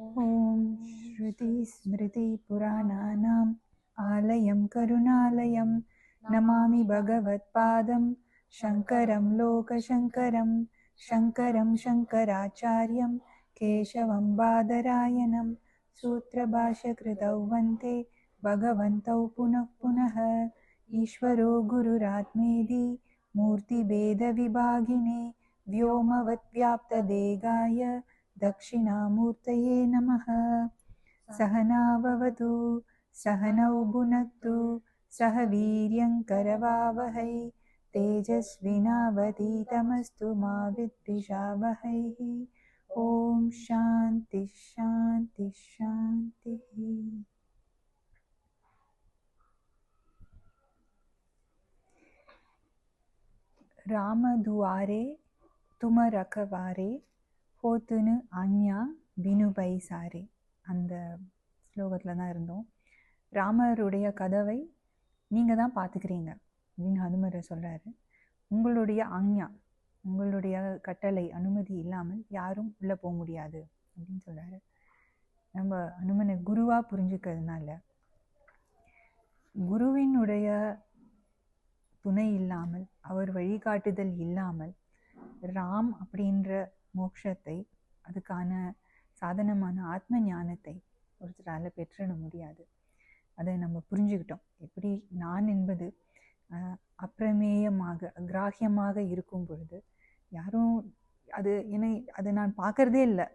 ॐ श्रुतिस्मृतिपुराणानाम् आलयं करुणालयं नमामि भगवत्पादं शङ्करं लोकशङ्करं शङ्करं शङ्कराचार्यं केशवं बादरायणं सूत्रभाष्यकृतौ वन्ते भगवन्तौ पुनः पुनः ईश्वरो गुरुरात्मेदि मूर्तिभेदविभागिने व्योमवद्व्याप्तदेगाय दक्षिणामूर्तये नमः। सहनावतु सहनौ भुनक्तु सह वीर्यङ्करवावहै तेजस्विनावतीतमस्तु मा विद्विषावहैः। ॐ शान्तिः शान्तिः शान्तिः। रामद्वारे तुमरकवारे ஹோத்துனு ஆஞ்ஞா வினுபை சாரே அந்த ஸ்லோகத்தில் தான் இருந்தோம். ராமருடைய கதவை நீங்கள் தான் பார்த்துக்கிறீங்க அப்படின்னு ஹனுமரை சொல்கிறாரு உங்களுடைய ஆஞ்ஞா உங்களுடைய கட்டளை அனுமதி இல்லாமல் யாரும் உள்ளே போக முடியாது அப்படின்னு சொல்கிறாரு நம்ம அனுமனை குருவாக புரிஞ்சுக்கிறதுனால. குருவினுடைய துணை இல்லாமல் அவர் வழிகாட்டுதல் இல்லாமல் ராம் அப்படின்ற மோட்சத்தை அதுக்கான சாதனமான ஆத்ம ஞானத்தை ஒருத்தரால் பெற்றிட முடியாது. அதை நம்ம புரிஞ்சுக்கிட்டோம். எப்படி நான் என்பது அப்பிரமேயமாக கிராகியமாக இருக்கும் பொழுது யாரும் அது என்னை அதை நான் பார்க்கறதே இல்லை.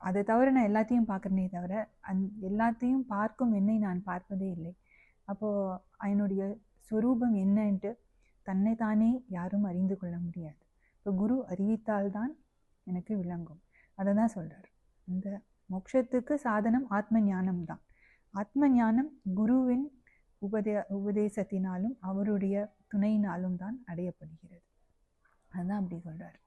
அதை தவிர நான் எல்லாத்தையும் பார்க்குறனே தவிர அந் எல்லாத்தையும் பார்க்கும் என்னை நான் பார்ப்பதே இல்லை. அப்போது என்னுடைய ஸ்வரூபம் என்னன்ட்டு தன்னைத்தானே யாரும் அறிந்து கொள்ள முடியாது. இப்போ குரு அறிவித்தால்தான் எனக்கு விளங்கும். அதை தான் சொல்கிறார் இந்த மோட்சத்துக்கு சாதனம் ஆத்ம ஞானம் தான். ஆத்ம ஞானம் குருவின் உபதே உபதேசத்தினாலும் அவருடைய துணையினாலும் தான் அடையப்படுகிறது. அதுதான் அப்படி சொல்கிறார்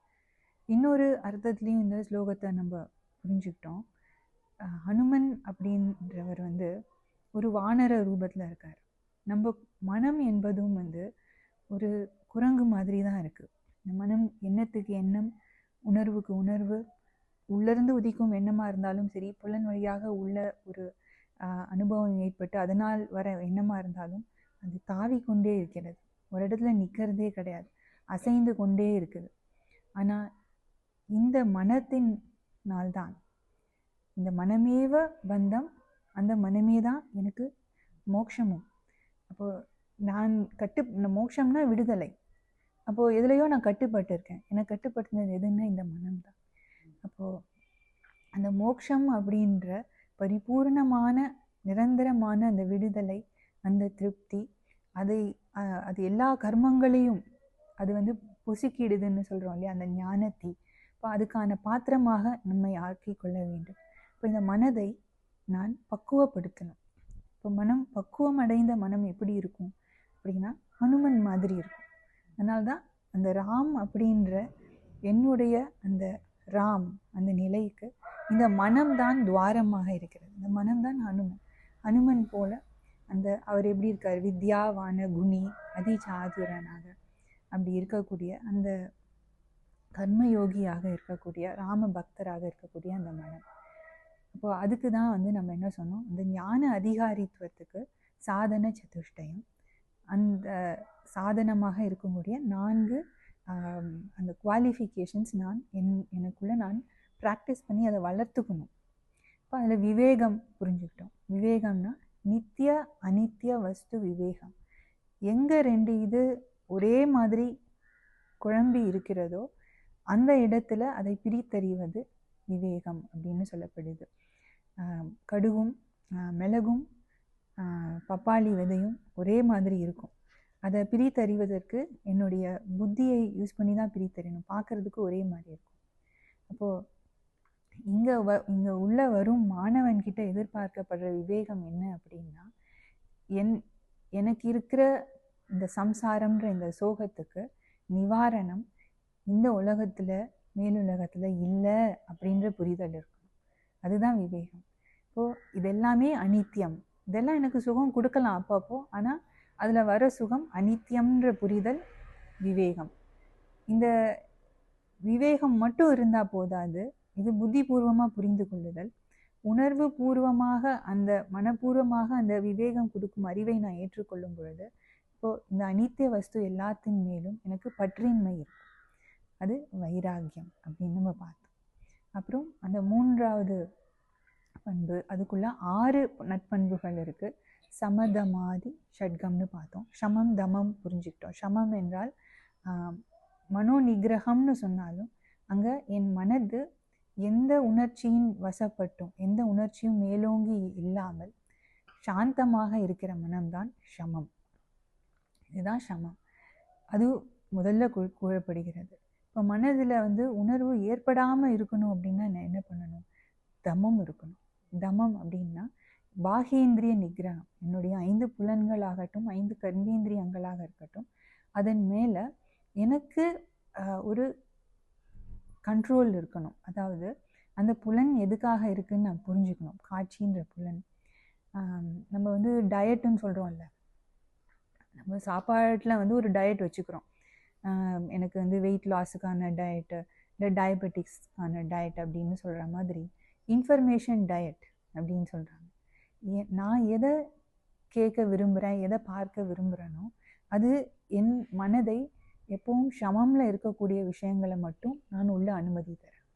இன்னொரு அர்த்தத்துலேயும் இந்த ஸ்லோகத்தை நம்ம புரிஞ்சுக்கிட்டோம். ஹனுமன் அப்படின்றவர் வந்து ஒரு வானர ரூபத்தில் இருக்கார். நம்ம மனம் என்பதும் வந்து ஒரு குரங்கு மாதிரி தான் இருக்குது இந்த மனம் எண்ணத்துக்கு எண்ணம் உணர்வுக்கு உணர்வு உள்ளிருந்து உதிக்கும் எண்ணமாக இருந்தாலும் சரி புலன் வழியாக உள்ள ஒரு அனுபவம் ஏற்பட்டு அதனால் வர எண்ணமாக இருந்தாலும் அது தாவி கொண்டே இருக்கிறது. ஒரு இடத்துல நிற்கிறதே கிடையாது. அசைந்து கொண்டே இருக்குது. ஆனால் இந்த மனத்தினால்தான். இந்த மனமேவ பந்தம் அந்த மனமே தான் எனக்கு மோட்சமும். அப்போது நான் கட்டு இந்த மோட்சம்னா விடுதலை. அப்போது எதுலேயோ நான் கட்டுப்பட்டு இருக்கேன் எனக்கு கட்டுப்படுத்தினது எதுன்னா இந்த மனம் தான். அப்போது அந்த மோக்ஷம் அப்படின்ற பரிபூர்ணமான நிரந்தரமான அந்த விடுதலை அந்த திருப்தி அதை அது எல்லா கர்மங்களையும் அது வந்து பொசுக்கிடுதுன்னு சொல்கிறோம் இல்லையா? அந்த ஞானத்தை. இப்போ அதுக்கான பாத்திரமாக நம்மை ஆக்கி கொள்ள வேண்டும். இப்போ இந்த மனதை நான் பக்குவப்படுத்தணும். இப்போ மனம் பக்குவம் அடைந்த மனம் எப்படி இருக்கும் அப்படின்னா ஹனுமன் மாதிரி இருக்கும். அதனால தான் அந்த ராம் அப்படின்ற என்னுடைய அந்த ராம் அந்த நிலைக்கு இந்த மனம்தான் துவாரமாக இருக்கிறது. இந்த மனம்தான் ஹனுமன் ஹனுமன் போல அந்த அவர் எப்படி இருக்கார்? வித்யாவான குணி அதிசாதுரனாக அப்படி இருக்கக்கூடிய அந்த கர்மயோகியாக இருக்கக்கூடிய ராம பக்தராக இருக்கக்கூடிய அந்த மனம். அப்போது அதுக்கு தான் வந்து நம்ம என்ன சொன்னோம்? இந்த ஞான அதிகாரித்துவத்துக்கு சாதன சதுஷ்டயம் அந்த சாதனமாக இருக்கக்கூடிய நான்கு அந்த குவாலிஃபிகேஷன்ஸ் நான் என் எனக்குள்ளே நான் ப்ராக்டிஸ் பண்ணி அதை வளர்த்துக்கணும். இப்போ அதில் விவேகம் புரிஞ்சுக்கிட்டோம். விவேகம்னா நித்திய அனித்திய வஸ்து விவேகம். எங்கே ரெண்டு இது ஒரே மாதிரி குழம்பி இருக்கிறதோ அந்த இடத்துல அதை பிரித்தறிவது விவேகம் அப்படின்னு சொல்லப்படுது. கடுகும் மிளகும் பப்பாளி விதையும் ஒரே மாதிரி இருக்கும். அதை பிரித்தறிவதற்கு என்னுடைய புத்தியை யூஸ் பண்ணி தான் பிரித்தறியணும். பார்க்கறதுக்கு ஒரே மாதிரி இருக்கும். அப்போது இங்கே வ இங்கே உள்ளே வரும் மாணவன்கிட்ட எதிர்பார்க்கப்படுற விவேகம் என்ன அப்படின்னா என் எனக்கு இருக்கிற இந்த சம்சாரம்ன்ற இந்த சோகத்துக்கு நிவாரணம் இந்த உலகத்தில் மேலுலகத்தில் இல்லை அப்படின்ற புரிதல் இருக்கும். அதுதான் விவேகம். இப்போது இதெல்லாமே அனித்தியம் இதெல்லாம் எனக்கு சுகம் கொடுக்கலாம் அப்பப்போ. ஆனால் அதில் வர சுகம் அனித்தியம்ன்ற புரிதல் விவேகம். இந்த விவேகம் மட்டும் இருந்தால் போதாது. இது புத்திபூர்வமாக புரிந்து கொள்ளுதல். உணர்வு பூர்வமாக அந்த மனப்பூர்வமாக அந்த விவேகம் கொடுக்கும் அறிவை நான் ஏற்றுக்கொள்ளும் பொழுது இப்போது இந்த அனித்திய வஸ்து எல்லாத்தின் மேலும் எனக்கு பற்றின்மை இருக்கும் அது வைராகியம் அப்படின்னு நம்ம பார்த்தோம். அப்புறம் அந்த மூன்றாவது நட்பண்பு அதுக்குள்ள ஆறு நட்பண்புகள் இருக்கு. சமதமாதி ஷட்கம்னு பார்த்தோம். சமம் தமம் புரிஞ்சுக்கிட்டோம். சமம் என்றால் மனோ நிகிரகம்னு சொன்னாலும் அங்கே என் மனது எந்த உணர்ச்சியின் வசப்பட்டும் எந்த உணர்ச்சியும் மேலோங்கி இல்லாமல் சாந்தமாக இருக்கிற மனம்தான் ஷமம். இதுதான் சமம் அது முதல்ல கூ- கூறப்படுகிறது. இப்போ மனதில் வந்து உணர்வு ஏற்படாமல் இருக்கணும் அப்படின்னா நான் என்ன பண்ணணும்? தமம் இருக்கணும். தமம் அப்படின்னா பாகேந்திரிய நிகிரகம் என்னுடைய ஐந்து புலன்களாகட்டும் ஐந்து கர்மேந்திரியங்களாக இருக்கட்டும் அதன் மேலே எனக்கு ஒரு கண்ட்ரோல் இருக்கணும். அதாவது அந்த புலன் எதுக்காக இருக்குன்னு நான் புரிஞ்சுக்கணும். காட்சின்ற புலன். நம்ம வந்து டயட்டுன்னு சொல்கிறோம்ல நம்ம சாப்பாட்டில் வந்து ஒரு டயட் வச்சுக்கிறோம். எனக்கு வந்து வெயிட் லாஸுக்கான டயட்டு இல்லை டயபெட்டிக்ஸ்க்கான டயட் அப்படின்னு சொல்கிற மாதிரி. இன்ஃபர்மேஷன் டயட் அப்படின்னு சொல்கிறாங்க நான் எதை கேட்க விரும்புகிறேன் எதை பார்க்க விரும்புகிறேனோ அது என் மனதை எப்பவும் சமமில் இருக்கக்கூடிய விஷயங்களை மட்டும் நான் உள்ள அனுமதி தரேன்.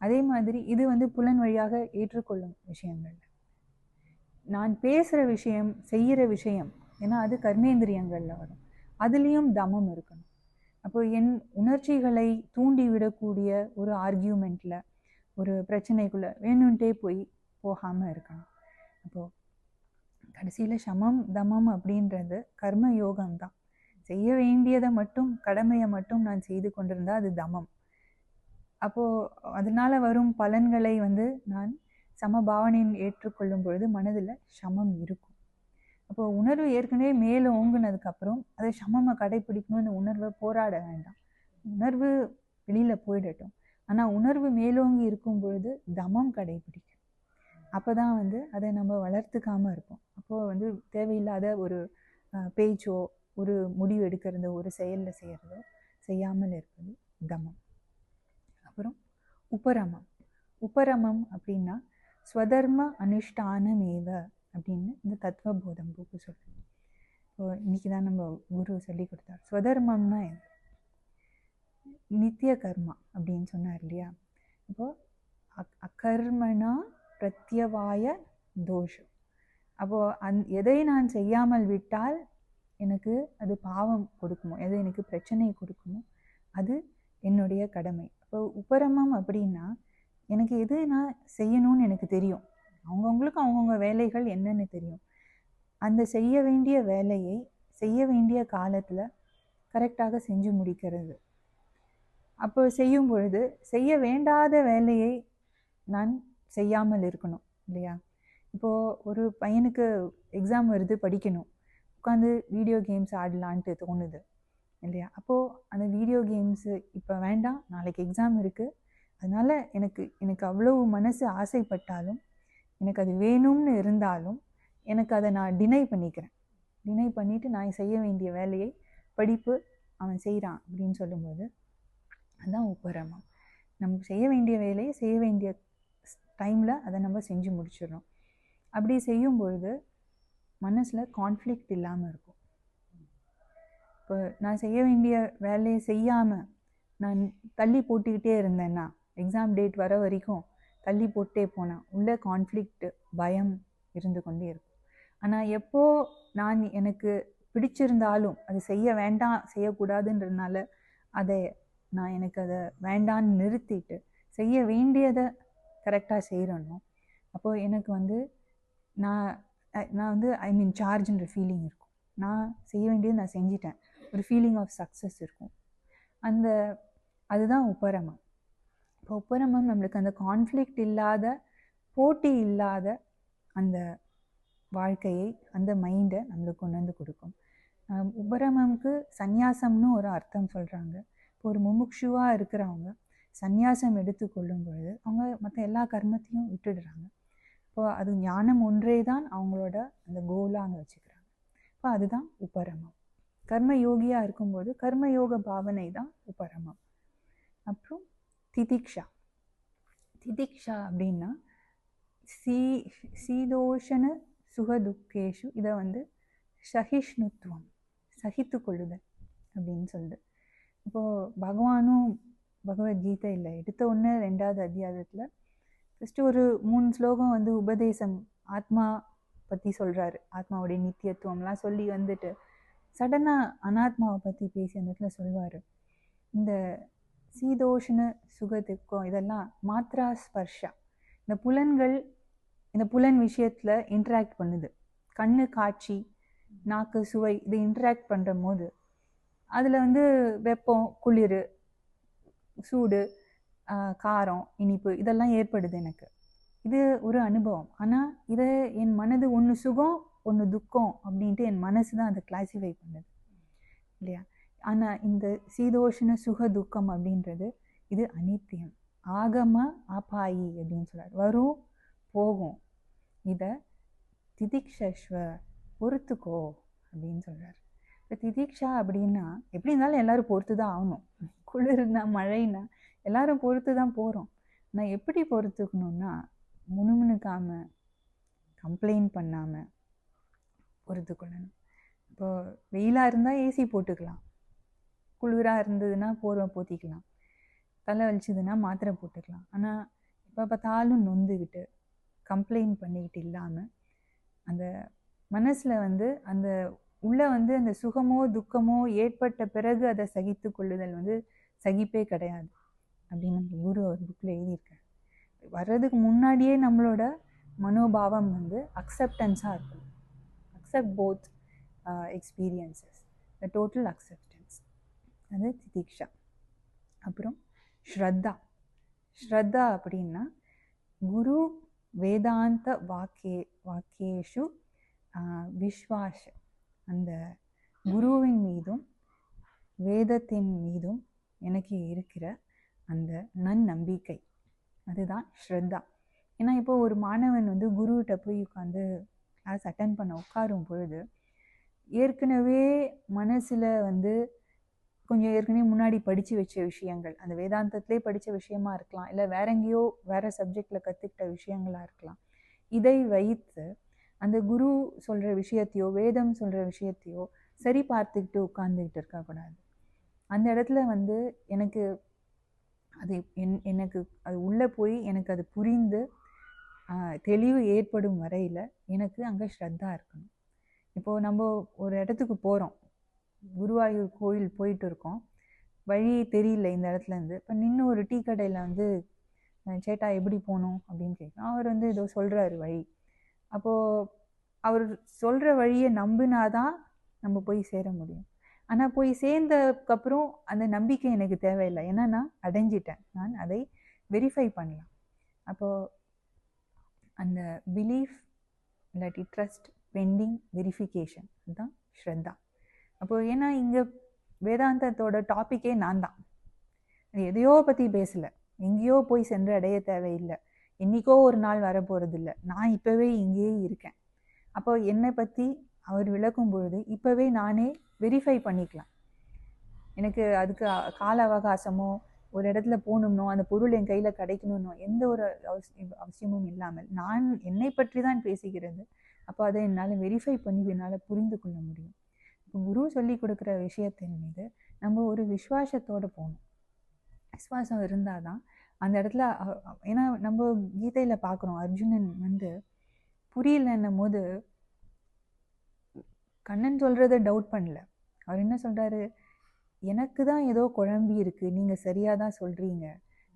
அதே மாதிரி இது வந்து புலன் வழியாக ஏற்றுக்கொள்ளும் விஷயங்கள் நான் பேசுகிற விஷயம் செய்கிற விஷயம் ஏன்னா அது கர்மேந்திரியங்களில் வரும். அதுலேயும் தமம் இருக்கணும். அப்போ என் உணர்ச்சிகளை தூண்டி விடக்கூடிய ஒரு ஆர்கியூமெண்ட்டில் ஒரு பிரச்சனைக்குள்ளே வேணும்ன்ட்டே போய் போகாமல் இருக்கணும் அப்போது கடைசியில் சமம் தமம் அப்படின்றது கர்ம யோகம் தான் செய்ய வேண்டியதை மட்டும் கடமையை மட்டும் நான் செய்து கொண்டிருந்தால் அது தமம். அப்போது அதனால வரும் பலன்களை வந்து நான் சமபாவனையின் ஏற்றுக்கொள்ளும் பொழுது மனதில் சமம் இருக்கும். அப்போது உணர்வு ஏற்கனவே மேலே ஓங்குனதுக்கப்புறம் அதை சமமாக கடைப்பிடிக்கணும் அந்த உணர்வை போராட வேண்டாம். உணர்வு வெளியில் போயிடட்டும். ஆனால் உணர்வு மேலோங்கி இருக்கும் பொழுது தமம் கடைப்பிடிக்கும் அப்போ தான் வந்து அதை நம்ம வளர்த்துக்காமல் இருப்போம். அப்போது வந்து தேவையில்லாத ஒரு பேச்சோ ஒரு முடிவு எடுக்கிறதோ ஒரு செயலில் செய்கிறதோ செய்யாமல் இருப்பது தமம். அப்புறம் உபரமம். உபரமம் அப்படின்னா ஸ்வதர்ம அனுஷ்டானமேவ அப்படின்னு இந்த தத்துவபோதம் புக்கு சொல்லுது. இப்போ இன்னைக்கு தான் நம்ம குரு சொல்லி கொடுத்தார். ஸ்வதர்மம்னா என்ன நித்திய கர்மா அப்படின்னு சொன்னார் இல்லையா? இப்போது அக் அகர்மனா பிரத்யவாய தோஷம். அப்போது அந் எதை நான் செய்யாமல் விட்டால் எனக்கு அது பாவம் கொடுக்குமோ எது எனக்கு பிரச்சனை கொடுக்குமோ அது என்னுடைய கடமை. இப்போ உபரமம் அப்படின்னா எனக்கு எது நான் செய்யணும்னு எனக்கு தெரியும். அவங்கவுங்களுக்கு அவங்கவுங்க வேலைகள் என்னன்னு தெரியும். அந்த செய்ய வேண்டிய வேலையை செய்ய வேண்டிய காலத்தில் கரெக்டாக செஞ்சு முடிக்கிறது. அப்போ செய்யும் பொழுது செய்ய வேண்டாத வேலையை நான் செய்யாமல் இருக்கணும் இல்லையா? இப்போது ஒரு பையனுக்கு எக்ஸாம் வருது படிக்கணும். உட்காந்து வீடியோ கேம்ஸ் ஆடலான்ட்டு தோணுது இல்லையா? அப்போது அந்த வீடியோ கேம்ஸு இப்போ வேண்டாம் நாளைக்கு எக்ஸாம் இருக்குது அதனால் எனக்கு எனக்கு அவ்வளவு மனசு ஆசைப்பட்டாலும் எனக்கு அது வேணும்னு இருந்தாலும் எனக்கு அதை நான் டினை பண்ணிக்கிறேன். டினை பண்ணிவிட்டு நான் செய்ய வேண்டிய வேலையை படிப்பு அவன் செய்கிறான் அப்படின்னு சொல்லும்போது அதுதான் உபரமம். நம்ம செய்ய வேண்டிய வேலையை செய்ய வேண்டிய டைமில் அதை நம்ம செஞ்சு முடிச்சிடுறோம். அப்படி செய்யும் பொழுது மனசில் கான்ஃப்ளிக்ட் இல்லாமல் இருக்கும். இப்போ நான் செய்ய வேண்டிய வேலையை செய்யாமல் நான் தள்ளி போட்டுக்கிட்டே இருந்தேன்னா எக்ஸாம் டேட் வர வரைக்கும் தள்ளி போட்டே போனேன் உள்ளே கான்ஃப்ளிக்ட் பயம் இருந்து கொண்டே இருக்கும். ஆனால் எப்போ நான் எனக்கு பிடிச்சிருந்தாலும் அது செய்ய வேண்டாம் செய்யக்கூடாதுன்றதுனால அதை நான் எனக்கு அதை வேண்டான்னு நிறுத்திட்டு செய்ய வேண்டியதை கரெக்டாக செய்கிறனோ அப்போது எனக்கு வந்து நான் நான் வந்து ஐ மீன் சார்ஜ்ன்ற ஃபீலிங் இருக்கும். நான் செய்ய வேண்டியது நான் செஞ்சிட்டேன். ஒரு ஃபீலிங் ஆஃப் சக்ஸஸ் இருக்கும். அந்த அதுதான் உப்பரமம் இப்போ உப்பரமம் நம்மளுக்கு அந்த கான்ஃப்ளிக்ட் இல்லாத போட்டி இல்லாத அந்த வாழ்க்கையை அந்த மைண்டை நம்மளுக்கு கொண்டு வந்து கொடுக்கும். உபரமம்க்கு சந்நியாசம்னு ஒரு அர்த்தம் சொல்கிறாங்க ஒரு முமுட்சுவாக இருக்கிறவங்க சந்நியாசம் எடுத்துக்கொள்ளும் பொழுது அவங்க மற்ற எல்லா கர்மத்தையும் விட்டுடுறாங்க. இப்போ அது ஞானம் ஒன்றே தான் அவங்களோட அந்த கோலாக அங்கே வச்சுக்கிறாங்க. இப்போ அதுதான் உபரமம். கர்ம யோகியாக இருக்கும்போது கர்மயோக பாவனை தான் உபரமம். அப்புறம் திதிக்ஷா. திதிக்ஷா அப்படின்னா சீ சீதோஷண சுகதுக்கேஷு இதை வந்து சகிஷ்ணுத்துவம் சகித்து கொள்ளுதல் அப்படின்னு சொல்லுது. இப்போது பகவானும் பகவத்கீதையில் எடுத்த ஒன்று ரெண்டாவது அத்தியாயத்தில் ஃபஸ்ட்டு ஒரு மூணு ஸ்லோகம் வந்து உபதேசம் ஆத்மா பற்றி சொல்கிறாரு ஆத்மாவுடைய நித்தியத்துவம்லாம் சொல்லி வந்துட்டு சடனாக அனாத்மாவை பற்றி பேசி அந்த இடத்துல சொல்வார். இந்த சீதோஷண சுகத்துக்கும் இதெல்லாம் மாத்ரா ஸ்பர்ஷா. இந்த புலன்கள் இந்த புலன் விஷயத்தில் இன்ட்ராக்ட் பண்ணுது. கண்ணு காட்சி நாக்கு சுவை இது இன்ட்ராக்ட் பண்ணுற போது அதில் வந்து வெப்பம் குளிர் சூடு காரம் இனிப்பு இதெல்லாம் ஏற்படுது எனக்கு. இது ஒரு அனுபவம். ஆனால் இதை என் மனது ஒன்று சுகம் ஒன்று துக்கம் அப்படின்ட்டு என் மனசு தான் அதை கிளாசிஃபை பண்ணுது. இல்லையா? ஆனால் இந்த சீதோஷண சுக துக்கம் அப்படின்றது இது அனித்தியம். ஆகம ஆபாயி அப்படின்னு சொல்கிறார் வரும் போகும். இதை திதிக்ஷஸ்வ பொறுத்துக்கோ அப்படின்னு சொல்கிறார் இப்போ திதிக்ஷா அப்படின்னா எப்படி இருந்தாலும் எல்லாரும் பொறுத்து தான் ஆகணும். குளிர்னா மழைனா எல்லாரும் பொறுத்து தான் போகிறோம் நான் எப்படி பொறுத்துக்கணும்னா முணுமுணுக்காம கம்ப்ளைண்ட் பண்ணாமல் பொறுத்துக்கொள்ளணும். இப்போ வெயிலாக இருந்தால் ஏசி போட்டுக்கலாம். குளிராக இருந்ததுன்னா போர்வை போத்திக்கலாம். தலை வலிச்சதுன்னா மாத்திரை போட்டுக்கலாம். ஆனால் இப்போ பார்த்தாலும் நொந்துக்கிட்டு கம்ப்ளைண்ட் பண்ணிக்கிட்டு இல்லாமல் அந்த மனசில் வந்து அந்த உள்ளே வந்து அந்த சுகமோ துக்கமோ ஏற்பட்ட பிறகு அதை சகித்து கொள்ளுதல் வந்து சகிப்பே கிடையாது அப்படின்னு நம்ம குரு ஒரு புக்கில் எழுதியிருக்காரு. வர்றதுக்கு முன்னாடியே நம்மளோட மனோபாவம் வந்து அக்செப்டன்ஸாக இருக்கும். Accept both experiences the total acceptance அது திதீக்ஷா. அப்புறம் ஸ்ரத்தா. ஸ்ரத்தா அப்படின்னா குரு வேதாந்த வாக்கிய வாக்கியேஷு விஸ்வாசம். அந்த குருவின் மீதும் வேதத்தின் மீதும் எனக்கு இருக்கிற அந்த நன்னம்பிக்கை. அதுதான் ஸ்ரத்தா. ஏன்னா இப்போ ஒரு மாணவன் வந்து குருகிட்ட போய் உட்காந்து கிளாஸ் அட்டன் பண்ண உட்காரும் பொழுது ஏற்கனவே மனசில் வந்து கொஞ்சம் ஏற்கனவே முன்னாடி படித்து வச்ச விஷயங்கள் அந்த வேதாந்தத்திலே படித்த விஷயமா இருக்கலாம் இல்லை வேற எங்கேயோ வேற சப்ஜெக்டில் கற்றுக்கிட்ட விஷயங்களாக இருக்கலாம் இதை வைத்து அந்த குரு சொல்கிற விஷயத்தையோ வேதம் சொல்கிற விஷயத்தையோ சரி பார்த்துக்கிட்டு உட்காந்துக்கிட்டு இருக்கக்கூடாது. அந்த இடத்துல வந்து எனக்கு அது என் எனக்கு அது உள்ளே போய் எனக்கு அது புரிந்து தெளிவு ஏற்படும் வரையில் எனக்கு அங்கே ஸ்ரத்தா இருக்கணும். இப்போது நம்ம ஒரு இடத்துக்கு போகிறோம் குருவாயூர் கோயில் போயிட்டு இருக்கோம். வழி தெரியல இந்த இடத்துல இருந்து. இப்போ நின்று ஒரு டீ கடையில் வந்து சேட்டா எப்படி போகணும் அப்படின்னு கேட்குறோம் அவர் வந்து ஏதோ சொல்கிறாரு வழி. அப்போது அவர் சொல்கிற வழியை நம்பினாதான் நம்ம போய் சேர முடியும். ஆனால் போய் சேர்ந்ததுக்கப்புறம் அந்த நம்பிக்கை எனக்கு தேவையில்லை. ஏன்னா நான் அடைஞ்சிட்டேன். நான் அதை வெரிஃபை பண்ணலாம். அப்போது அந்த பிலீஃப் இல்லாட்டி ட்ரஸ்ட் பெண்டிங் வெரிஃபிகேஷன் அதுதான் ஸ்ரத்தா. அப்போது ஏன்னா இங்கே வேதாந்தத்தோட டாப்பிக்கே நான் தான் அது எதையோ பற்றி பேசலை. எங்கேயோ போய் சென்று அடைய தேவையில்லை. என்றைக்கோ ஒரு நாள் வரப்போகிறதில்ல நான் இப்போவே இங்கேயே இருக்கேன். அப்போ என்னை பற்றி அவர் விளக்கும் பொழுது இப்போவே நானே வெரிஃபை பண்ணிக்கலாம். எனக்கு அதுக்கு கால அவகாசமோ ஒரு இடத்துல போகணும்னோ அந்த பொருள் என் கையில் கிடைக்கணும்னோ எந்த ஒரு அவசியம் அவசியமும் இல்லாமல் நான் என்னை பற்றி தான் பேசுகிறது. அப்போ அதை என்னால் வெரிஃபை பண்ணி என்னால் புரிந்து கொள்ள முடியும். இப்போ குரு சொல்லி கொடுக்குற விஷயத்தின் மீது நம்ம ஒரு விசுவாசத்தோடு போகணும். விசுவாசம் இருந்தால் தான் அந்த இடத்துல ஏன்னா நம்ம கீதையில் பார்க்குறோம் அர்ஜுனன் வந்து புரியலன்னும் போது கண்ணன் சொல்கிறத டவுட் பண்ணல. அவர் என்ன சொல்கிறாரு எனக்கு தான் ஏதோ குழம்பி இருக்குது நீங்கள் சரியாக தான் சொல்கிறீங்க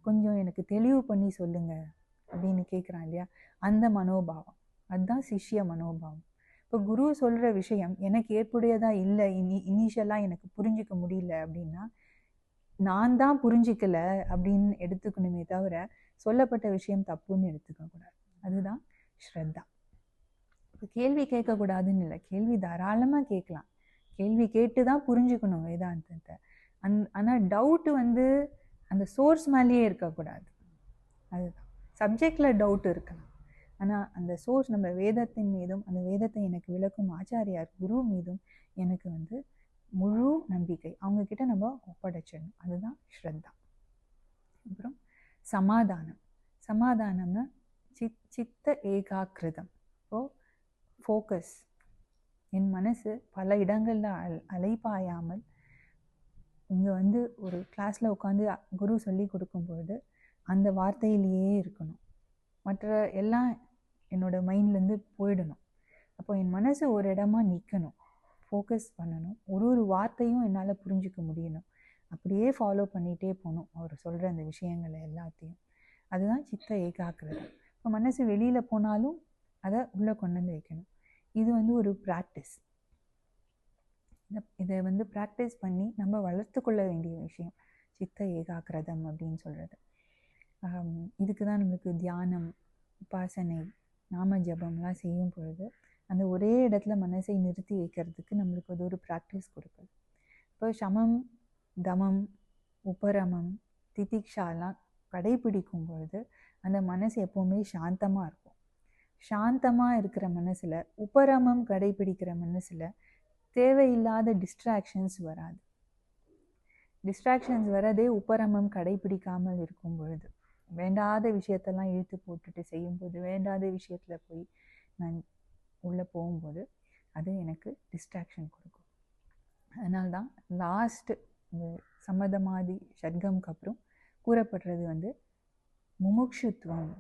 கொஞ்சம் எனக்கு தெளிவு பண்ணி சொல்லுங்கள் அப்படின்னு கேட்குறான் இல்லையா? அந்த மனோபாவம். அதுதான் சிஷ்ய மனோபாவம். இப்போ குரு சொல்கிற விஷயம் எனக்கு ஏற்புடையதாக இல்லை. இனி இனிஷியலாக எனக்கு புரிஞ்சிக்க முடியல அப்படின்னா நான் தான் புரிஞ்சிக்கல அப்படின்னு எடுத்துக்கணுமே தவிர சொல்லப்பட்ட விஷயம் தப்புன்னு எடுத்துக்க கூடாது. அதுதான் ஸ்ரத்தா. இப்போ கேள்வி கேட்கக்கூடாதுன்னு இல்லை. கேள்வி தாராளமாக கேட்கலாம். கேள்வி கேட்டு தான் புரிஞ்சுக்கணும் வேதாந்தத்தை. அந் ஆனால் டவுட்டு வந்து அந்த சோர்ஸ் மேலேயே இருக்கக்கூடாது. அதுதான். சப்ஜெக்டில் டவுட் இருக்கலாம். ஆனால் அந்த சோர்ஸ் நம்ம வேதத்தின் மீதும் அந்த வேதத்தை எனக்கு விளக்கும் ஆச்சாரியார் குரு மீதும் எனக்கு வந்து முழு நம்பிக்கை. அவங்கக்கிட்ட நம்ம ஒப்படைச்சிடணும். அதுதான் ஸ்ரத்தா. அப்புறம் சமாதானம். சமாதானம்னா சித் சித்த ஏகாக்கிருதம். இப்போது ஃபோக்கஸ் என் மனசு பல இடங்களில் அல் அலைப்பாயாமல் இங்கே வந்து ஒரு கிளாஸில் உட்காந்து குரு சொல்லி கொடுக்கும்பொழுது அந்த வார்த்தையிலேயே இருக்கணும். மற்ற எல்லாம் என்னோடய மைண்ட்லேருந்து போயிடணும். அப்போ என் மனசு ஒரு இடமா நிற்கணும் ஃபோக்கஸ் பண்ணணும். ஒரு ஒரு வார்த்தையும் என்னால் புரிஞ்சுக்க முடியணும். அப்படியே ஃபாலோ பண்ணிகிட்டே போகணும் அவர் சொல்கிற அந்த விஷயங்களை எல்லாத்தையும். அதுதான் சித்த ஏகாக்கிரதம் இப்போ மனசு வெளியில் போனாலும் அதை உள்ளே கொண்டு வந்து வைக்கணும். இது வந்து ஒரு ப்ராக்டிஸ் இதை வந்து ப்ராக்டிஸ் பண்ணி நம்ம வளர்த்து கொள்ள வேண்டிய விஷயம். சித்த ஏகாக்கிரதம் அப்படின்னு சொல்கிறது இதுக்கு தான் நம்மளுக்கு தியானம் உபாசனை நாம ஜபம்லாம் செய்யும் பொழுது அந்த ஒரே இடத்துல மனசை நிறுத்தி வைக்கிறதுக்கு நம்மளுக்கு அது ஒரு ப்ராக்டிஸ் கொடுக்குது இப்போ சமம் தமம் உபரமம் திதிக்ஷாலாம் கடைபிடிக்கும் பொழுது அந்த மனசு எப்போவுமே சாந்தமாக இருக்கும். சாந்தமாக இருக்கிற மனசில் உபரமம் கடைபிடிக்கிற மனசில் தேவையில்லாத டிஸ்ட்ராக்ஷன்ஸ் வராது. டிஸ்ட்ராக்ஷன்ஸ் வரதே உபரமம் கடைபிடிக்காமல் இருக்கும் பொழுது வேண்டாத விஷயத்தெல்லாம் இழுத்து போட்டுட்டு செய்யும்போது வேண்டாத விஷயத்தில் போய் நான் உள்ளே போகும்போது அது எனக்கு டிஸ்ட்ராக்ஷன் கொடுக்கும். அதனால்தான் லாஸ்ட்டு இந்த சம்மதமாதி ஷட்கம்க்கு அப்புறம் கூறப்படுறது வந்து முமுக்ஷுத்துவம்.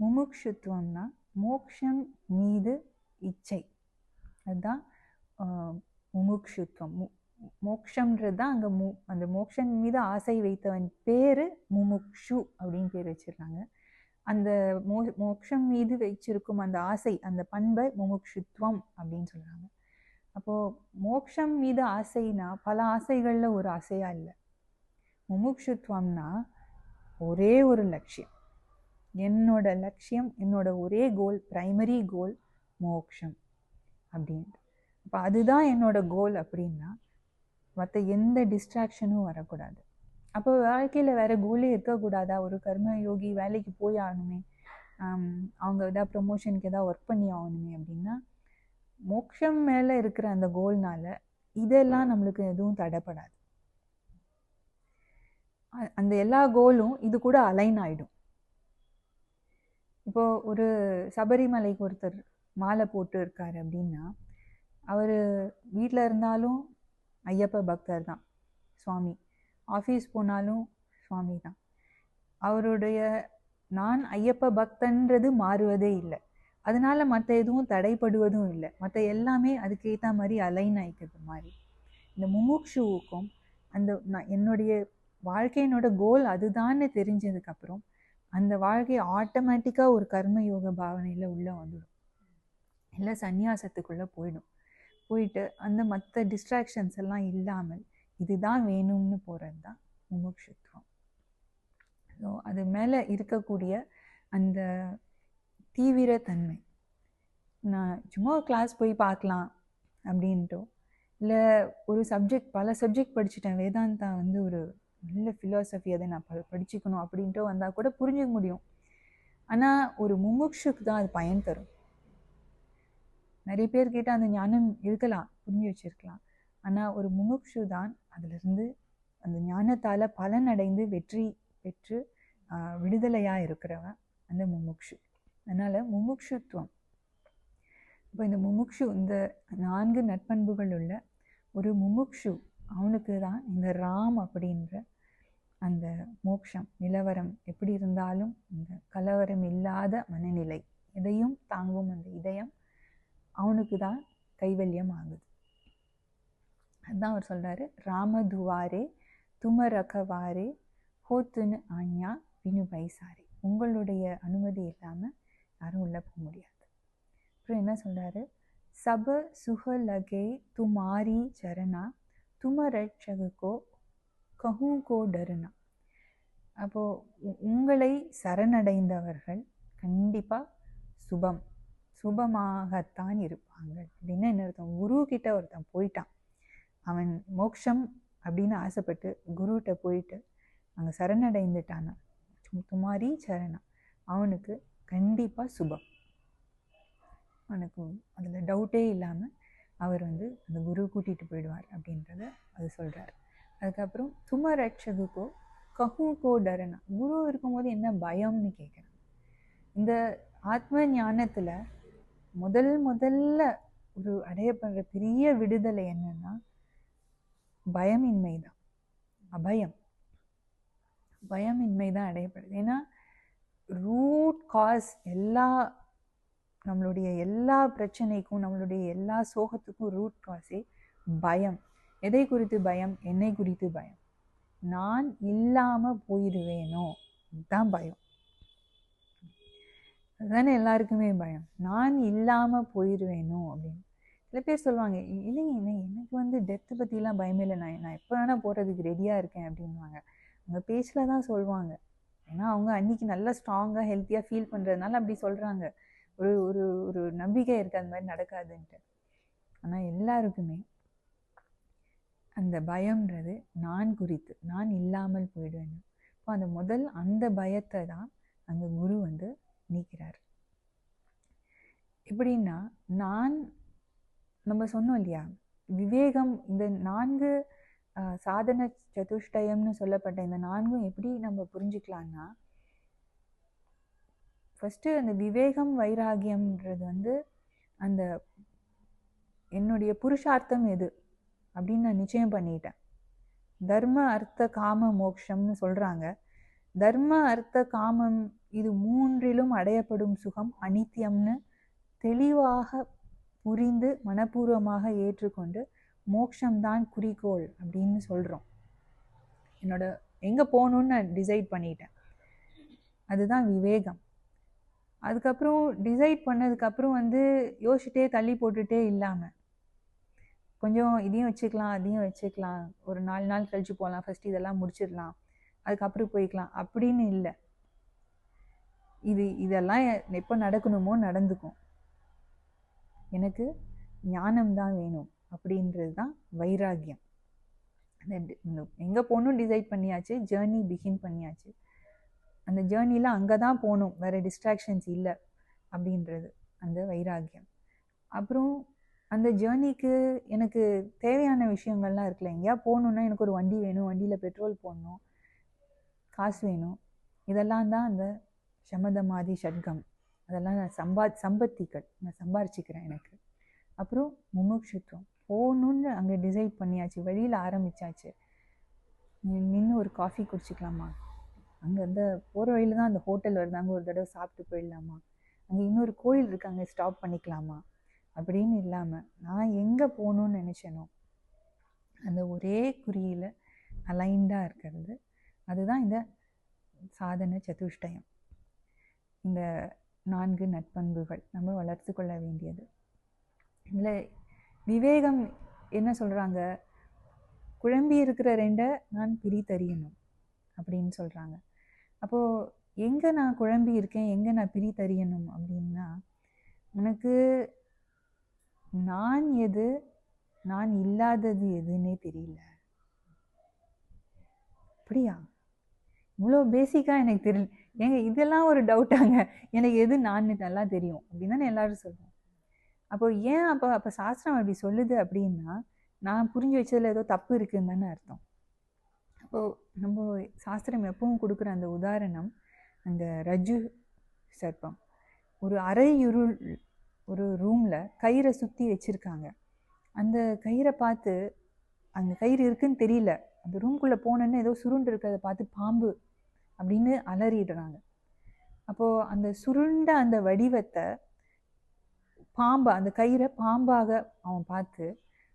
முமுக்ஷுத்துவம்னா மோக்ஷம் மீது இச்சை. அதுதான் முமுக்ஷுத்துவம். மு மோக்ஷன்றது தான் அங்கே மு அந்த மோக்ஷன் மீது ஆசை வைத்தவன் பேர் முமுக்ஷு அப்படின்னு பேர் வச்சிருக்காங்க. அந்த மோ மோக்ஷம் மீது வச்சிருக்கும் அந்த ஆசை அந்த பண்பை முமுக்ஷுத்வம் அப்படின்னு சொல்கிறாங்க அப்போது மோக்ஷம் மீது ஆசைனா பல ஆசைகளில் ஒரு ஆசையாக இல்லை. முமுக்ஷுத்வம்னா ஒரே ஒரு லட்சியம். என்னோட லட்சியம் என்னோட ஒரே கோல் ப்ரைமரி கோல் மோக்ஷம் அப்படின்ட்டு. அப்போ அதுதான் என்னோட கோல் அப்படின்னா மற்ற எந்த டிஸ்ட்ராக்ஷனும் வரக்கூடாது. அப்போ வாழ்க்கையில் வேறு கோலே இருக்கக்கூடாதா? ஒரு கர்ம யோகி வேலைக்கு போய் ஆகணுமே. அவங்க எதாவது ப்ரொமோஷனுக்கு எதாவது ஒர்க் பண்ணி ஆகணுமே அப்படின்னா மோட்சம் மேலே இருக்கிற அந்த கோல்னால இதெல்லாம் நம்மளுக்கு எதுவும் தடைப்படாது. அந்த எல்லா கோலும் இது கூட அலைன் ஆகிடும் இப்போது ஒரு சபரிமலைக்கு ஒருத்தர் மாலை போட்டு இருக்கார் அப்படின்னா அவர் வீட்டில் இருந்தாலும் ஐயப்ப பக்தர் தான் சுவாமி. ஆஃபீஸ் போனாலும் சுவாமி தான் அவருடைய நான் ஐயப்ப பக்தன்றது மாறுவதே இல்லை. அதனால மற்ற எதுவும் தடைப்படுவதும் இல்லை. மற்ற எல்லாமே அதுக்கேற்ற மாதிரி அலைன் ஆயிக்கிறது மாதிரி. இந்த முமுக்ஷுவுக்கும் அந்த நான் என்னுடைய வாழ்க்கையினோட கோல் அதுதான்னு தெரிஞ்சதுக்கப்புறம் அந்த வாழ்க்கை ஆட்டோமேட்டிக்காக ஒரு கர்ம யோக பாவனையில் உள்ளே வந்துடும். இல்லை சந்நியாசத்துக்குள்ளே போயிடும். போயிட்டு அந்த மற்ற டிஸ்ட்ராக்ஷன்ஸ் எல்லாம் இல்லாமல் இதுதான் வேணும்னு போகிறது தான் முமுட்சுத்துவம் ஸோ அது மேலே இருக்கக்கூடிய அந்த தீவிரத்தன்மை நான் சும்மா கிளாஸ் போய் பார்க்கலாம் அப்படின்ட்டோ இல்லை ஒரு சப்ஜெக்ட் பல சப்ஜெக்ட் படிச்சுட்டேன். வேதாந்தா வந்து ஒரு நல்ல ஃபிலாசபி அதை நான் ப படிச்சுக்கணும் அப்படின்ட்டு வந்தால் கூட புரிஞ்சுக்க முடியும். ஆனால் ஒரு முமுட்சுக்கு தான் அது பயன் தரும். நிறைய பேர் கேட்டால் அந்த ஞானம் இருக்கலாம் புரிஞ்சு வச்சிருக்கலாம். ஆனால் ஒரு முமுட்சு தான் அதிலிருந்து அந்த ஞானத்தால் பலனடைந்து வெற்றி பெற்று விடுதலையாக இருக்கிறவன் அந்த முமுக்ஷு. அதனால் முமுக்ஷுத்துவம். இப்போ இந்த முமுக்ஷு இந்த நான்கு நட்பண்புகள் உள்ள ஒரு முமுக்ஷு அவனுக்கு தான் இந்த ராம் அப்படின்ற அந்த மோக்ஷம் நிலவரம் எப்படி இருந்தாலும் இந்த கலவரம் இல்லாத மனநிலை எதையும் தாங்கும் அந்த இதயம் அவனுக்கு தான் கைவல்யம் ஆகுது. அதுதான் அவர் சொல்கிறாரு ராமதுவாரே துமரகவாரே ஹோத்துன்னு ஆன்யா வினு சாரி உங்களுடைய அனுமதி இல்லாமல் யாரும் உள்ளே போக முடியாது. அப்புறம் என்ன சொல்கிறாரு சப சுகலகே துமாரி சரணா துமரட்சகுக்கோ கஹூகோ டருணா. அப்போது உங்களை சரணடைந்தவர்கள் கண்டிப்பாக சுபம். சுபமாகத்தான் இருப்பாங்க. அப்படின்னு என்ன அர்த்தம்? குரு கிட்ட ஒருத்தன் போயிட்டான். அவன் மோக்ஷம் அப்படின்னு ஆசைப்பட்டு குருகிட்ட போயிட்டு அங்கே சரணடைந்துட்டான. துமாரி சரணா அவனுக்கு கண்டிப்பாக சுபம். அவனுக்கு அதில் டவுட்டே இல்லாமல் அவர் வந்து அந்த குரு கூட்டிகிட்டு போயிடுவார் அப்படின்றத அது சொல்கிறார் அதுக்கப்புறம் துமரட்சகுக்கோ கஹூகோ டரனா குரு இருக்கும்போது என்ன பயம்னு கேட்குறான் இந்த ஆத்ம ஞானத்தில் முதல் முதல்ல ஒரு அடையப்படுற பெரிய விடுதலை என்னென்னா பயமின்மை தான் அபயம். பயமின்மை தான் அடையப்படுது. ஏன்னா ரூட் காஸ் எல்லா நம்மளுடைய எல்லா பிரச்சனைக்கும் நம்மளுடைய எல்லா சோகத்துக்கும் ரூட் காஸே பயம். எதை குறித்து பயம்? என்னை குறித்து பயம். நான் இல்லாமல் போயிடுவேனோ தான் பயம். அதுதானே எல்லாருக்குமே பயம். நான் இல்லாமல் போயிடுவேனோ அப்படின்னு. சில பேர் சொல்லுவாங்க இல்லைங்க என்ன எனக்கு வந்து டெத்தை பற்றிலாம் பயமே இல்லை. நான் நான் எப்போ வேணால் போகிறதுக்கு ரெடியாக இருக்கேன் அப்படின்வாங்க அவங்க பேச்சில் தான் சொல்லுவாங்க. ஏன்னா அவங்க அன்னைக்கு நல்லா ஸ்ட்ராங்காக ஹெல்த்தியாக ஃபீல் பண்ணுறதுனால அப்படி சொல்கிறாங்க ஒரு ஒரு ஒரு நம்பிக்கை இருக்குது அந்த மாதிரி நடக்காதுன்ட்டு. ஆனால் எல்லாருக்குமே அந்த பயம்ன்றது நான் குறித்து நான் இல்லாமல் போயிடுவேன் இப்போ அந்த முதல் அந்த பயத்தை தான் அந்த குரு வந்து நீக்கிறார். எப்படின்னா நான் நம்ம சொன்னோம் இல்லையா? விவேகம் இந்த நான்கு சாதன சதுஷ்டயம்னு சொல்லப்பட்ட இந்த நான்கும் எப்படி நம்ம புரிஞ்சுக்கலாம்னா ஃபஸ்ட்டு அந்த விவேகம் வைராகியம்ன்றது வந்து அந்த என்னுடைய புருஷார்த்தம் எது அப்படின்னு நான் நிச்சயம் பண்ணிட்டேன். தர்ம அர்த்த காம மோக்ஷம்னு சொல்கிறாங்க தர்ம அர்த்த காமம் இது மூன்றிலும் அடையப்படும் சுகம் அனித்தியம்னு தெளிவாக புரிந்து மனப்பூர்வமாக ஏற்றுக்கொண்டு மோக்ஷம்தான் குறிக்கோள் அப்படின்னு சொல்கிறோம் என்னோட எங்கே போகணுன்னு நான் டிசைட் பண்ணிட்டேன். அதுதான் விவேகம். அதுக்கப்புறம் டிசைட் பண்ணதுக்கப்புறம் வந்து யோசிச்சுட்டே தள்ளி போட்டுட்டே இல்லாமல் கொஞ்சம் இதையும் வச்சுக்கலாம் அதையும் வச்சுக்கலாம். ஒரு நாலு நாள் கழிச்சு போகலாம் ஃபர்ஸ்ட் இதெல்லாம் முடிச்சிடலாம் அதுக்கப்புறம் போய்க்கலாம் அப்படின்னு இல்லை. இது இதெல்லாம் எப்போ நடக்கணுமோ நடந்துக்கும். எனக்கு ஞானம்தான் வேணும் அப்படின்றது தான் வைராகியம். அந்த எங்கே போகணும் டிசைட் பண்ணியாச்சு ஜேர்னி பிகின் பண்ணியாச்சு. அந்த ஜேர்னியில் அங்கே தான் போகணும் வேறு டிஸ்ட்ராக்ஷன்ஸ் இல்லை அப்படின்றது அந்த வைராகியம். அப்புறம் அந்த ஜேர்னிக்கு எனக்கு தேவையான விஷயங்கள்லாம் இருக்குல்ல எங்கேயா போகணுன்னா எனக்கு ஒரு வண்டி வேணும் வண்டியில் பெட்ரோல் போடணும் காசு வேணும். இதெல்லாம் தான் அந்த சமதமாதி ஷட்கம் அதெல்லாம் நான் சம்பா சம்பத்திகள். நான் சம்பாரிச்சிக்கிறேன் எனக்கு. அப்புறம் முமுட்சுத்துவம். போகணுன்னு அங்கே டிசைட் பண்ணியாச்சு. வழியில் ஆரம்பிச்சாச்சு. நின்று ஒரு காஃபி குடிச்சிக்கலாமா? அங்கே அந்த போகிற வழியில் தான் அந்த ஹோட்டல் வருது அங்கே ஒரு தடவை சாப்பிட்டு போயிடலாமா? அங்கே இன்னொரு கோயில் இருக்குது அங்கே ஸ்டாப் பண்ணிக்கலாமா? அப்படின்னு இல்லாமல் நான் எங்கே போகணுன்னு நினச்சேனோ அந்த ஒரே குறியில் அலைண்டாக இருக்கிறது. அதுதான் இந்த சாதன சதுஷ்டயம். இந்த நான்கு நட்பண்புகள் நம்ம வளர்த்து கொள்ள வேண்டியது. இதில் விவேகம் என்ன சொல்கிறாங்க குழம்பி இருக்கிற ரெண்டை நான் பிரித்தறியணும் அப்படின்னு சொல்கிறாங்க அப்போது எங்கே நான் குழம்பி இருக்கேன்? எங்கே நான் பிரித்தறியணும் அப்படின்னா உனக்கு நான் எது நான் இல்லாதது எதுன்னே தெரியல. அப்படியா? இவ்வளோ பேசிக்காக எனக்கு தெரியல. ஏங்க இதெல்லாம் ஒரு டவுட்டாங்க எனக்கு எது நான் நல்லா தெரியும் அப்படின்னு தானே எல்லாரும் சொல்லுவோம் அப்போ ஏன் அப்போ அப்போ சாஸ்திரம் அப்படி சொல்லுது அப்படின்னா நான் புரிஞ்சு வச்சதில் ஏதோ தப்பு இருக்குன்னு தானே அர்த்தம். அப்போது நம்ம சாஸ்திரம் எப்பவும் கொடுக்குற அந்த உதாரணம் அந்த ரஜு சர்ப்பம். ஒரு அரை இருள் ஒரு ரூமில் கயிறை சுற்றி வச்சுருக்காங்க. அந்த கயிறை பார்த்து அந்த கயிறு இருக்குன்னு தெரியல. அந்த ரூம்குள்ளே போனோன்னே ஏதோ சுருண்டு இருக்கிறத பார்த்து பாம்பு அப்படின்னு அலறிடுறாங்க. அப்போது அந்த சுருண்ட அந்த வடிவத்தை பாம்பை அந்த கயிறை பாம்பாக அவன் பார்த்து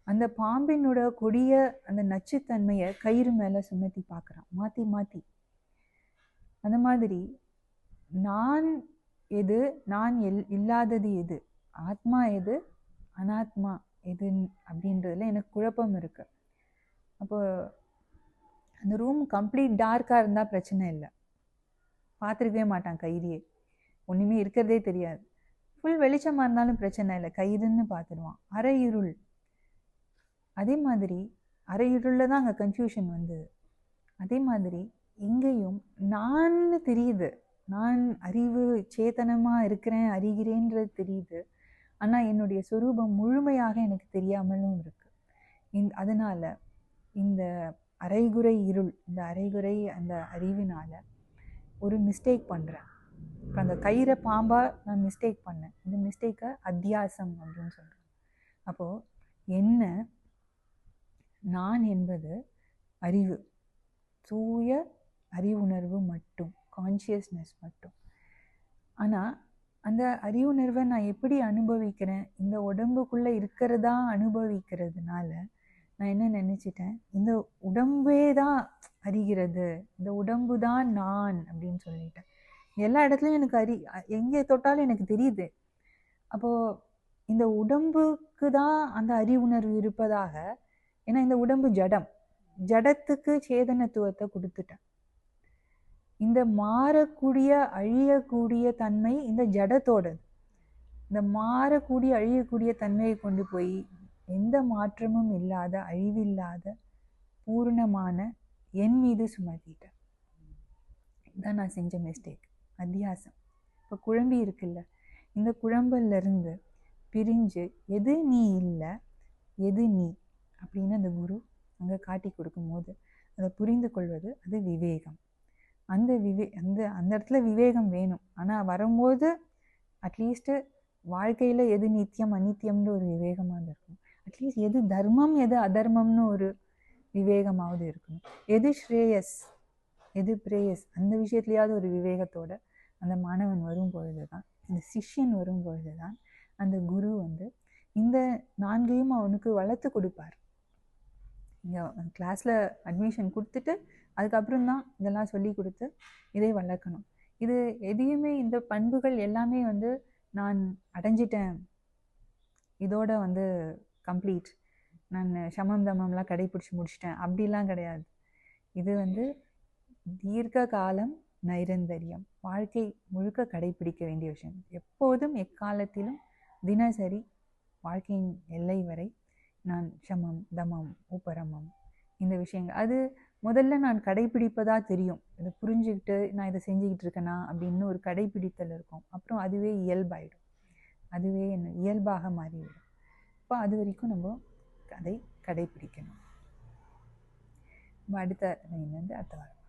அந்த பாம்பினோட கொடிய அந்த நச்சுத்தன்மையை கயிறு மேலே சுமத்தி பார்க்குறான். மாற்றி மாற்றி அந்த மாதிரி நான் எது நான் எல் இல்லாதது எது? ஆத்மா எது அனாத்மா எது அப்படின்றதுல எனக்கு குழப்பம் இருக்குது அப்போது அந்த ரூம் கம்ப்ளீட் டார்க்காக இருந்தால் பிரச்சனை இல்லை. பார்த்துருக்கவே மாட்டான் கயிறியே ஒன்றுமே இருக்கிறதே தெரியாது. ஃபுல் வெளிச்சமாக இருந்தாலும் பிரச்சனை இல்லை. கயிறுன்னு பார்த்துடுவான் அரை இருள். அதே மாதிரி அரை இருளில் தான் அங்கே கன்ஃபியூஷன் வந்தது. அதே மாதிரி இங்கேயும் நான் தெரியுது. நான் அறிவு சேத்தனமாக இருக்கிறேன் அறிகிறேன்றது தெரியுது. ஆனால் என்னுடைய சொரூபம் முழுமையாக எனக்கு தெரியாமலும் இருக்குது இந் அதனால் இந்த அரைகுறை இருள் இந்த அரைகுறை அந்த அறிவினால் ஒரு மிஸ்டேக் பண்ணுறேன் இப்போ அந்த கயிறை பாம்பாக நான் மிஸ்டேக் பண்ணேன். இந்த மிஸ்டேக்கை அத்தியாசம் அப்படின்னு சொல்கிறேன் அப்போது என்ன? நான் என்பது அறிவு. தூய அறிவுணர்வு மட்டும் கான்ஷியஸ்னஸ் மட்டும். ஆனால் அந்த அறிவுணர்வை நான் எப்படி அனுபவிக்கிறேன்? இந்த உடம்புக்குள்ளே இருக்கிறதா அனுபவிக்கிறதுனால நான் என்ன நினச்சிட்டேன்? இந்த உடம்பே தான் அறிகிறது. இந்த உடம்பு தான் நான் அப்படின்னு சொல்லிட்டேன். எல்லா இடத்துலையும் எனக்கு அறி எங்கே தொட்டாலும் எனக்கு தெரியுது. அப்போது இந்த உடம்புக்கு தான் அந்த அறிவுணர்வு இருப்பதாக ஏன்னா இந்த உடம்பு ஜடம். ஜடத்துக்கு சேதனத்துவத்தை கொடுத்துட்டேன். இந்த மாறக்கூடிய அழியக்கூடிய தன்மை இந்த ஜடத்தோடது. இந்த மாறக்கூடிய அழியக்கூடிய தன்மையை கொண்டு போய் எந்த மாற்றமும் இல்லாத அழிவில்லாத பூர்ணமான என் மீது சுமத்திட்டேன். இதான் நான் செஞ்ச மிஸ்டேக் அத்தியாசம். இப்போ குழம்பி இருக்குல்ல? இந்த குழம்புலேருந்து பிரிஞ்சு எது நீ இல்லை எது நீ? அப்படின்னு அந்த குரு அங்கே காட்டி கொடுக்கும்போது அதை புரிந்து கொள்வது அது விவேகம். அந்த விவே அந்த அந்த இடத்துல விவேகம் வேணும். ஆனால் வரும்போது அட்லீஸ்ட்டு வாழ்க்கையில் எது நித்தியம் அநித்தியம்னு ஒரு விவேகமாக இருக்கும். அட்லீஸ்ட் எது தர்மம் எது அதர்மம்னு ஒரு விவேகமாவது இருக்கணும். எது ஸ்ரேயஸ் எது பிரேயஸ் அந்த விஷயத்துலையாவது ஒரு விவேகத்தோட அந்த மாணவன் வரும் பொழுது தான் இந்த சிஷ்யன் வரும் பொழுது தான் அந்த குரு வந்து இந்த நான்கையும் அவனுக்கு வளர்த்து கொடுப்பார். இங்கே கிளாஸில் அட்மிஷன் கொடுத்துட்டு அதுக்கப்புறம் தான் இதெல்லாம் சொல்லி கொடுத்து இதை வளர்க்கணும். இது எதையுமே இந்த பண்புகள் எல்லாமே வந்து நான் அடைஞ்சிட்டேன் இதோட வந்து கம்ப்ளீட் நான் சமம் தமம்லாம் கடைப்பிடிச்சி முடிச்சிட்டேன். அப்படிலாம் கிடையாது. இது வந்து தீர்க்க காலம் நைரந்தரியம். வாழ்க்கை முழுக்க கடைப்பிடிக்க வேண்டிய விஷயம். எப்போதும் எக்காலத்திலும் தினசரி வாழ்க்கையின் எல்லை வரை நான் சமம் தமம் உபரமம் இந்த விஷயங்கள். அது முதல்ல நான் கடைப்பிடிப்பதா தெரியும். இதை புரிஞ்சுக்கிட்டு நான் இதை செஞ்சுக்கிட்டு இருக்கேனா அப்படின்னு ஒரு கடைப்பிடித்தல் இருக்கும். அப்புறம் அதுவே இயல்பாயிடும். அதுவே என்ன இயல்பாக மாறிவிடும். அப்போ அது வரைக்கும் நம்ம அதை கடைப்பிடிக்கணும். நம்ம அடுத்த என்னது அடுத்த வாரம்.